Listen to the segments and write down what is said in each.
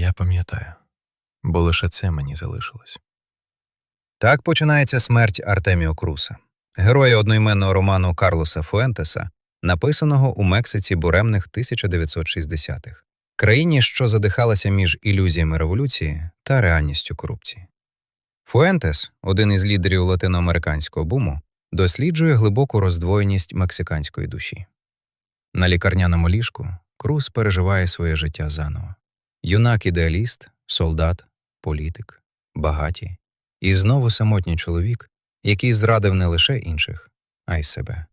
Я пам'ятаю, бо лише це мені залишилось. Так починається смерть Артеміо Круса, героя одноіменного роману Карлоса Фуентеса, написаного у Мексиці буремних 1960-х, країні, що задихалася між ілюзіями революції та реальністю корупції. Фуентес, один із лідерів латиноамериканського буму, досліджує глибоку роздвоєність мексиканської душі. На лікарняному ліжку Крус переживає своє життя заново. Юнак-ідеаліст, солдат, політик, багатій і знову самотній чоловік, який зрадив не лише інших, а й себе.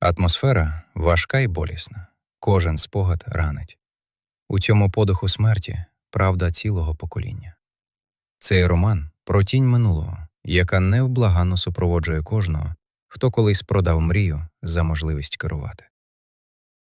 Атмосфера важка і болісна, кожен спогад ранить. У цьому подиху смерті правда цілого покоління. Цей роман про тінь минулого, яка невблаганно супроводжує кожного, хто колись продав мрію за можливість керувати.